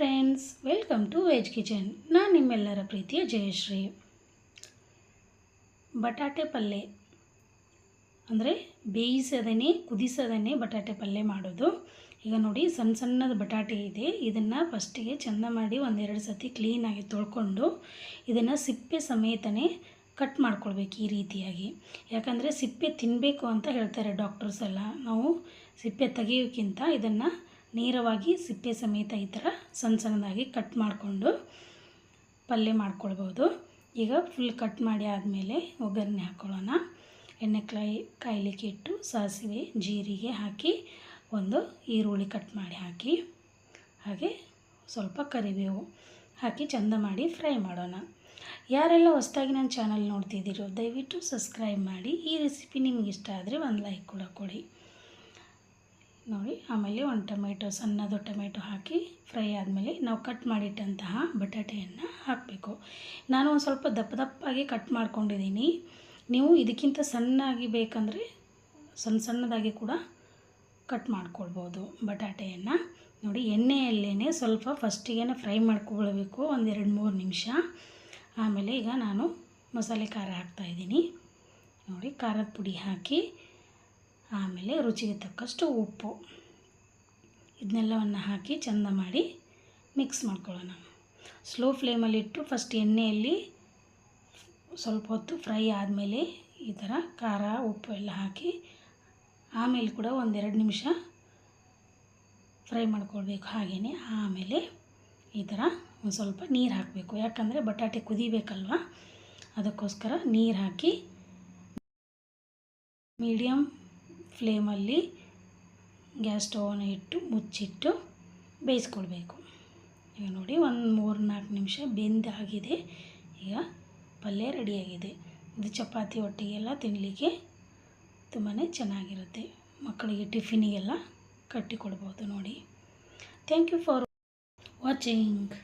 Friends welcome to veg kitchen ನಾನು ನಿಮ್ಮೆಲ್ಲರ ಪ್ರೀತಿಯ ಜಯಶ್ರೀ. ಬಟಾಟೆ ಪಲ್ಯ ಅಂದರೆ ಬೇಯಿಸದೇ ಕುದಿಸದೇ ಬಟಾಟೆ ಪಲ್ಯ ಮಾಡೋದು. ಈಗ ನೋಡಿ ಸಣ್ಣ ಸಣ್ಣದ ಬಟಾಟೆ ಇದೆ. ಇದನ್ನು ಫಸ್ಟಿಗೆ ಚೆಂದ ಮಾಡಿ ಒಂದೆರಡು ಸತಿ ಕ್ಲೀನಾಗಿ ತೊಳ್ಕೊಂಡು ಇದನ್ನು ಸಿಪ್ಪೆ ಸಮೇತನೇ ಕಟ್ ಮಾಡ್ಕೊಳ್ಬೇಕು ಈ ರೀತಿಯಾಗಿ. ಯಾಕಂದರೆ ಸಿಪ್ಪೆ ತಿನ್ನಬೇಕು ಅಂತ ಹೇಳ್ತಾರೆ ಡಾಕ್ಟರ್ಸ್ ಎಲ್ಲ. ನಾವು ಸಿಪ್ಪೆ ತೆಗೆಯೋಕ್ಕಿಂತ ಇದನ್ನು ನೇರವಾಗಿ ಸಿಪ್ಪೆ ಸಮೇತ ಈ ಥರ ಸಣ್ಣ ಸಣ್ಣದಾಗಿ ಕಟ್ ಮಾಡಿಕೊಂಡು ಪಲ್ಯ ಮಾಡ್ಕೊಳ್ಬೋದು. ಈಗ ಫುಲ್ ಕಟ್ ಮಾಡಿ ಆದಮೇಲೆ ಒಗ್ಗರಣೆ ಹಾಕ್ಕೊಳ್ಳೋಣ ಎಣ್ಣೆ ಕಾಯಿ, ಕಾಯ್ಲಿಕ್ಕೆ ಇಟ್ಟು ಸಾಸಿವೆ, ಜೀರಿಗೆ ಹಾಕಿ ಒಂದು ಈರುಳ್ಳಿ ಕಟ್ ಮಾಡಿ ಹಾಕಿ, ಹಾಗೆ ಸ್ವಲ್ಪ ಕರಿಬೇವು ಹಾಕಿ ಚಂದ ಮಾಡಿ ಫ್ರೈ ಮಾಡೋಣ. ಯಾರೆಲ್ಲ ಹೊಸ್ದಾಗಿ ನನ್ನ ಚಾನಲ್ ನೋಡ್ತಿದ್ದೀರೋ ದಯವಿಟ್ಟು ಸಬ್ಸ್ಕ್ರೈಬ್ ಮಾಡಿ. ಈ ರೆಸಿಪಿ ನಿಮ್ಗೆ ಇಷ್ಟ ಆದರೆ ಒಂದು ಲೈಕ್ ಕೂಡ ಕೊಡಿ. ನೋಡಿ, ಆಮೇಲೆ ಒಂದು ಟೊಮೆಟೊ, ಸಣ್ಣದು ಟೊಮೆಟೊ ಹಾಕಿ ಫ್ರೈ ಆದಮೇಲೆ ನಾವು ಕಟ್ ಮಾಡಿಟ್ಟಂತಹ ಬಟಾಟೆಯನ್ನು ಹಾಕಬೇಕು. ನಾನು ಒಂದು ಸ್ವಲ್ಪ ದಪ್ಪ ದಪ್ಪಾಗಿ ಕಟ್ ಮಾಡ್ಕೊಂಡಿದ್ದೀನಿ. ನೀವು ಇದಕ್ಕಿಂತ ಸಣ್ಣಾಗಿ ಬೇಕಂದರೆ ಸಣ್ಣ ಸಣ್ಣದಾಗಿ ಕೂಡ ಕಟ್ ಮಾಡ್ಕೊಳ್ಬೋದು ಬಟಾಟೆಯನ್ನು. ನೋಡಿ ಎಣ್ಣೆಯಲ್ಲೇ ಸ್ವಲ್ಪ ಫಸ್ಟಿಗೆ ಫ್ರೈ ಮಾಡ್ಕೊಳ್ಬೇಕು ಒಂದೆರಡು ಮೂರು ನಿಮಿಷ. ಆಮೇಲೆ ಈಗ ನಾನು ಮಸಾಲೆ ಖಾರ ಹಾಕ್ತಾಯಿದ್ದೀನಿ ನೋಡಿ, ಖಾರದ ಪುಡಿ ಹಾಕಿ ಆಮೇಲೆ ರುಚಿಗೆ ತಕ್ಕಷ್ಟು ಉಪ್ಪು. ಇದನ್ನೆಲ್ಲವನ್ನು ಹಾಕಿ ಚೆಂದ ಮಾಡಿ ಮಿಕ್ಸ್ ಮಾಡ್ಕೊಳ್ಳೋಣ. ಸ್ಲೋ ಫ್ಲೇಮಲ್ಲಿಟ್ಟು ಫಸ್ಟ್ ಎಣ್ಣೆಯಲ್ಲಿ ಸ್ವಲ್ಪ ಹೊತ್ತು ಫ್ರೈ ಆದಮೇಲೆ ಈ ಥರ ಖಾರ, ಉಪ್ಪು ಎಲ್ಲ ಹಾಕಿ ಆಮೇಲೆ ಕೂಡ ಒಂದೆರಡು ನಿಮಿಷ ಫ್ರೈ ಮಾಡ್ಕೊಳ್ಬೇಕು ಹಾಗೆಯೇ ಆಮೇಲೆ ಈ ಥರ ಒಂದು ಸ್ವಲ್ಪ ನೀರು ಹಾಕಬೇಕು. ಯಾಕಂದರೆ ಬಟಾಟೆ ಕುದಿಬೇಕಲ್ವ? ಅದಕ್ಕೋಸ್ಕರ ನೀರು ಹಾಕಿ ಮೀಡಿಯಮ್ ಫ್ಲೇಮಲ್ಲಿ ಗ್ಯಾಸ್ ಸ್ಟವನ್ನು ಇಟ್ಟು ಮುಚ್ಚಿಟ್ಟು ಬೇಯಿಸ್ಕೊಳ್ಬೇಕು. ಈಗ ನೋಡಿ ಒಂದು ಮೂರು ನಾಲ್ಕು ನಿಮಿಷ ಬೆಂದಾಗಿದೆ. ಈಗ ಪಲ್ಯ ರೆಡಿಯಾಗಿದೆ. ಇದು ಚಪಾತಿ ಒಟ್ಟಿಗೆಲ್ಲ ತಿನ್ನಲಿಕ್ಕೆ ತುಂಬಾ ಚೆನ್ನಾಗಿರುತ್ತೆ. ಮಕ್ಕಳಿಗೆ ಟಿಫಿನಿಗೆಲ್ಲ ಕಟ್ಟಿಕೊಡ್ಬೋದು ನೋಡಿ. Thank you for watching